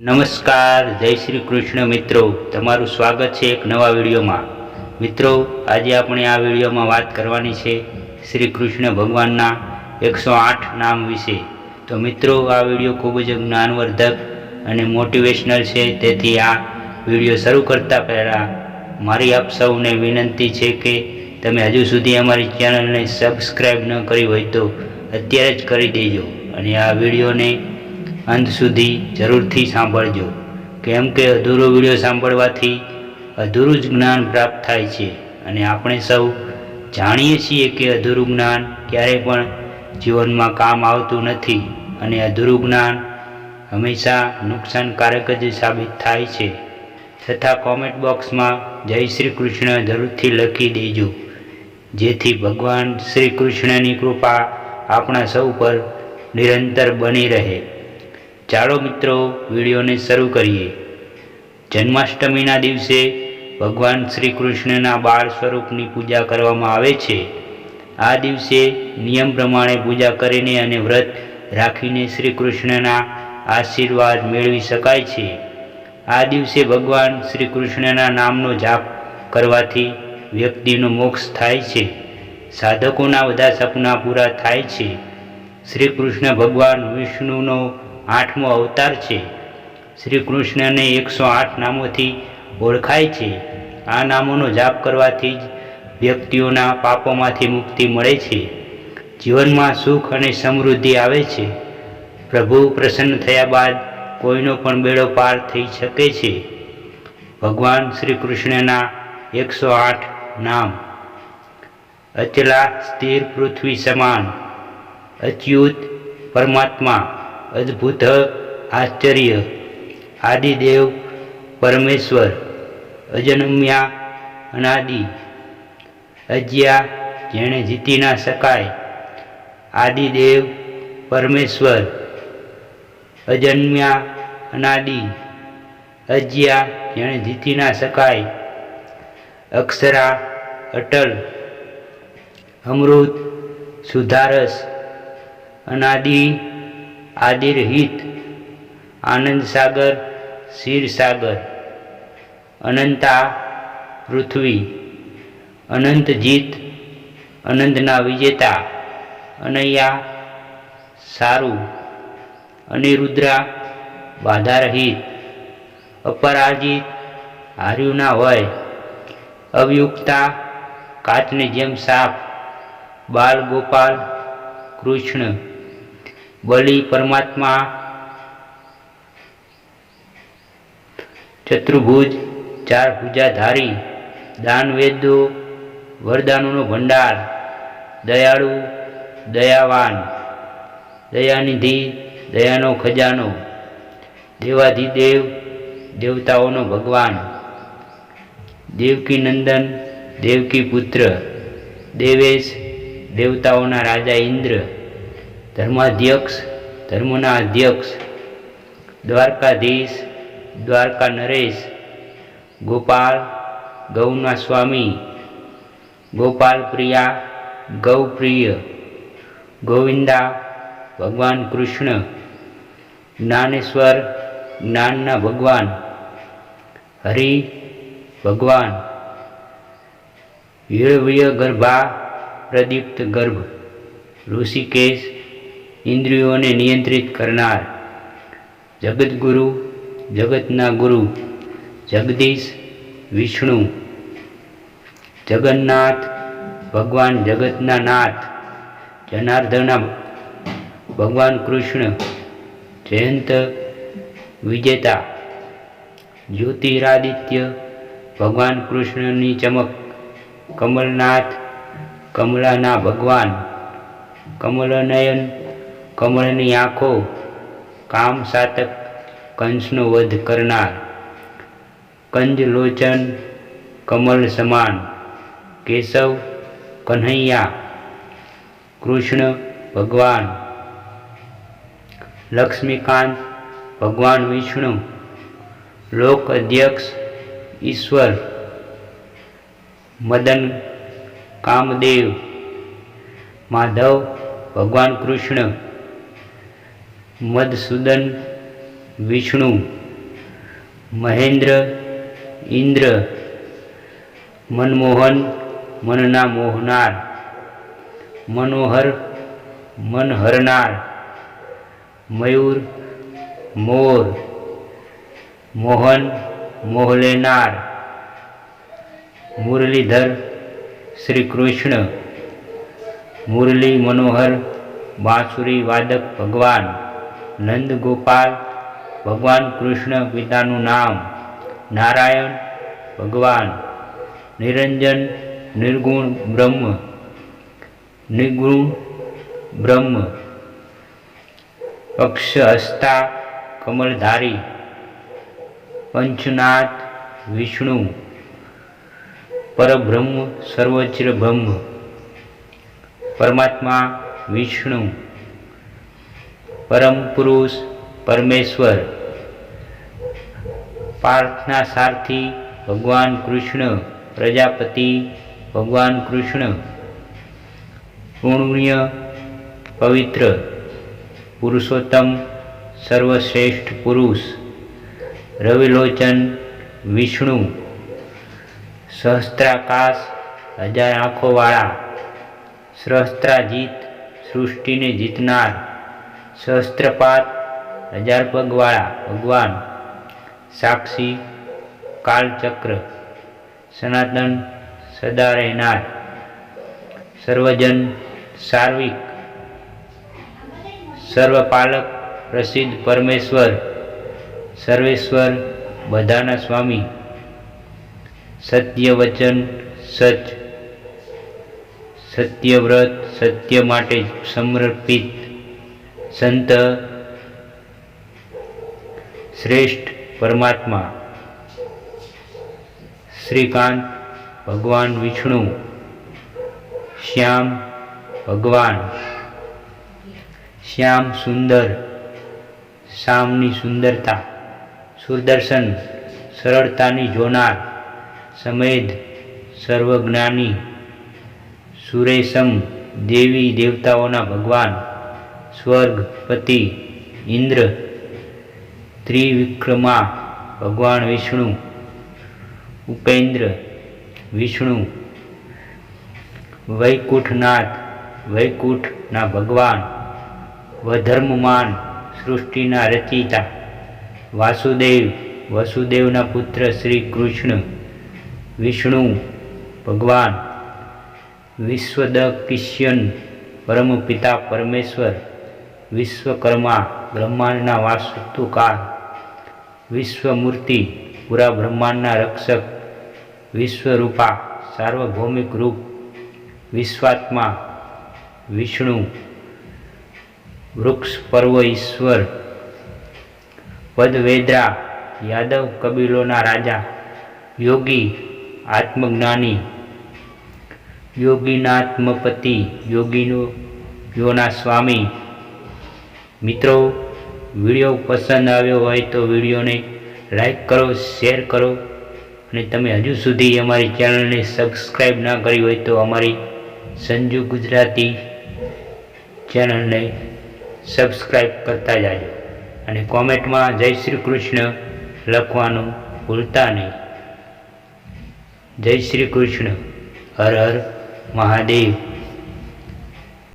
નમસ્કાર, જય શ્રી કૃષ્ણ મિત્રો. તમારું સ્વાગત છે એક નવા વિડીયોમાં. મિત્રો, આજે આપણે આ વિડીયોમાં વાત કરવાની છે શ્રી કૃષ્ણ ભગવાનના એકસો આઠ નામ વિશે. તો મિત્રો, આ વીડિયો ખૂબ જ જ્ઞાનવર્ધક અને મોટિવેશનલ છે. તેથી આ વીડિયો શરૂ કરતાં પહેલાં મારી આપ સૌને વિનંતી છે કે તમે હજુ સુધી અમારી ચેનલને સબસ્ક્રાઈબ ન કરી હોય તો અત્યારે જ કરી દેજો. અને આ વિડીયોને અંત સુધી જરૂરથી સાંભળજો. કેમ કે અધૂરો વીડિયો સાંભળવાથી અધૂરું જ જ્ઞાન પ્રાપ્ત થાય છે અને આપણે સૌ જાણીએ છીએ કે અધૂરું જ્ઞાન ક્યારેય પણ જીવનમાં કામ આવતું નથી અને અધૂરું જ્ઞાન હંમેશા નુકસાનકારક જ સાબિત થાય છે. તથા કોમેન્ટ બોક્સમાં જય શ્રી કૃષ્ણ જરૂરથી લખી દેજો. જેથી ભગવાન શ્રી કૃષ્ણની કૃપા આપણા સૌ પર નિરંતર બની રહે. ચાલો મિત્રો, વિડીયોને શરૂ કરીએ. જન્માષ્ટમીના દિવસે ભગવાન શ્રી કૃષ્ણના બાળ સ્વરૂપની પૂજા કરવામાં આવે છે. આ દિવસે નિયમ પ્રમાણે પૂજા કરીને અને વ્રત રાખીને શ્રી કૃષ્ણના આશીર્વાદ મેળવી શકાય છે. આ દિવસે ભગવાન શ્રી કૃષ્ણના નામનો જાપ કરવાથી વ્યક્તિનો મોક્ષ થાય છે. સાધકોના બધા સપના પૂરા થાય છે. શ્રી કૃષ્ણ ભગવાન વિષ્ણુનો આઠમો અવતાર છે. શ્રી કૃષ્ણને એકસો આઠ નામોથી ઓળખાય છે. આ નામોનો જાપ કરવાથી જ વ્યક્તિઓના પાપોમાંથી મુક્તિ મળે છે. જીવનમાં સુખ અને સમૃદ્ધિ આવે છે. પ્રભુ પ્રસન્ન થયા બાદ કોઈનો પણ બેડો પાર થઈ શકે છે. ભગવાન શ્રી કૃષ્ણના એકસો આઠ નામ. અચલા સ્થિર પૃથ્વી સમાન. અચ્યુત પરમાત્મા. અદ્ભુત આશ્ચર્ય. આદિદેવ પરમેશ્વર, અજન્મ્યા અનાદિ, અજ્યા જેણે જીતી ના શકાય. આદિદેવ પરમેશ્વર, અજન્મ્યા અનાદિ, અજ્યા જેણે જીતી ના શકાય. અક્ષરા અટલ, અમૃત સુધારસ, અનાદિ આદિરહિત આનંદ સાગર ક્ષીર સાગર, અનંતા પૃથ્વી, અનંત જીત, અનંતના વિજેતા, અનૈયા સારું, અનિરુદ્રા બાધારહિત, અપરાજિત હાર્યું ના હોય અવયુક્તા કાચની જેમ સાફ બાલ ગોપાલ કૃષ્ણ. બલિ પરમાત્મા ચતુર્ભુજ ચાર પૂજાધારી દાનવેદો, વરદાનોનો ભંડાર, દયાળુ, દયાવાન, દયાનિધિ, દયાનો ખજાનો, દેવાધિદેવ, દેવતાઓનો ભગવાન, દેવકી નંદન, દેવકી પુત્ર, દેવેશ, દેવતાઓના રાજા ઇન્દ્ર ધર્માધ્યક્ષ, ધર્મના અધ્યક્ષ, દ્વારકાધીશ, દ્વારકા નરેશ, ગોપાલ ગૌના સ્વામી, ગોપાલ પ્રિયા ગૌપ્રિય ગોવિંદા ભગવાન કૃષ્ણ, જ્ઞાનેશ્વર જ્ઞાનના ભગવાન, હરિ ભગવાન વીરવીય ગર્ભા પ્રદીપ્ત ગર્ભ, ઋષિકેશ ઇન્દ્રિયોને નિયંત્રિત કરનાર. જગદગુરુ, જગતના ગુરુ, જગદીશ, વિષ્ણુ, જગન્નાથ, ભગવાન જગતના નાથ, જનાર્દના, ભગવાન કૃષ્ણ, જયંત, વિજેતા, જ્યોતિરાદિત્ય, ભગવાન કૃષ્ણની ચમક, કમલનાથ કમલાના ભગવાન, કમલનયન કમળની આંખો કામ સાતક કંસનો વધ કરનાર. કંજલોચન કમલ સમાન. કેશવ કન્હૈયા કૃષ્ણ ભગવાન. લક્ષ્મીકાંત ભગવાન વિષ્ણુ. લોક અધ્યક્ષ ઈશ્વર. મદન કામદેવ. માધવ ભગવાન કૃષ્ણ. મધસૂદન વિષ્ણુ, મહેન્દ્ર, ઇન્દ્ર, મનમોહન, મનના મોહનાર, મનોહર મન હરનાર મયુર, મોર, મોહન મોહ લેનાર મુરલીધર શ્રી કૃષ્ણ મુરલી મનોહર, બાંસુરી વાદક ભગવાન નંદ ગોપાલ ભગવાન કૃષ્ણ પિતાનું નામ, નારાયણ ભગવાન, નિરંજન નિર્ગુણ બ્રહ્મ નિર્ગુણ બ્રહ્મ પક્ષ હસ્તા કમલધારી પંચનાથ વિષ્ણુ, પરબ્રહ્મ સર્વોચ્ચ બ્રહ્મ, પરમાત્મા વિષ્ણુ પરમ પુરુષ પરમેશ્વર. પ્રાર્થના સારથી ભગવાન કૃષ્ણ, પ્રજાપતિ ભગવાન કૃષ્ણ. પૂર્ણ્ય પવિત્ર. પુરુષોત્તમ સર્વશ્રેષ્ઠ પુરુષ. રવિલોચન વિષ્ણુ. સહસ્ત્રાકાશ હજાર આંખોવાળા. સહસ્ત્રાજીત સૃષ્ટિને જીતનાર. સહસ્ત્રપાત હજાર પગવાળા, ભગવાન, સાક્ષી, કાલચક્ર, સનાતન સદા રહેનાર સર્વજન, સાર્વિક, સર્વપાલક, પ્રસિદ્ધ પરમેશ્વર, સર્વેશ્વર, બધાના સ્વામી સત્ય વચન સચ, સત્યવ્રત, સત્ય માટે સમર્પિત સંત શ્રેષ્ઠ પરમાત્મા શ્રીકાંત ભગવાન વિષ્ણુ શ્યામ ભગવાન શ્યામ સુંદર શામની સુંદરતા સુદર્શન સરળતાની જોનાર સમેધ સર્વજ્ઞાની સુરેશમ દેવી દેવતાઓના ભગવાન સ્વર્ગપતિ ઇન્દ્ર ત્રિવિક્રમા, ભગવાન વિષ્ણુ, ઉપેન્દ્ર વિષ્ણુ, વૈકુંઠનાથ, વૈકુંઠના ભગવાન, વધર્મમાન સૃષ્ટિના રચિતા, વાસુદેવ, વસુદેવના પુત્ર શ્રી કૃષ્ણ, વિષ્ણુ, ભગવાન વિશ્વદકિષ્યન પરમ પિતા પરમેશ્વર વિશ્વકર્મા બ્રહ્માંડના વાસ્તુકાર વિશ્વમૂર્તિ પૂરા બ્રહ્માંડના રક્ષક, વિશ્વરૂપા સાર્વભૌમિક રૂપ, વિશ્વાત્મા વિષ્ણુ, વૃક્ષ પર્વ ઈશ્વર, પદવેદ્રા યાદવ કબીલોના રાજા, યોગી આત્મજ્ઞાની, યોગીનાત્મપતિ યોગીનો, યોના સ્વામી મિત્રો, વીડિયો પસંદ આવ્યો હોય તો વિડીયોને લાઈક કરો, શેર કરો અને તમે હજુ સુધી અમારી ચેનલને સબસ્ક્રાઈબ ના કરી હોય તો અમારી સંજુ ગુજરાતી ચેનલને સબસ્ક્રાઈબ કરતા જાજો અને કોમેન્ટમાં જય શ્રી કૃષ્ણ લખવાનું ભૂલતા નહીં. જય શ્રી કૃષ્ણ. હર હર મહાદેવ.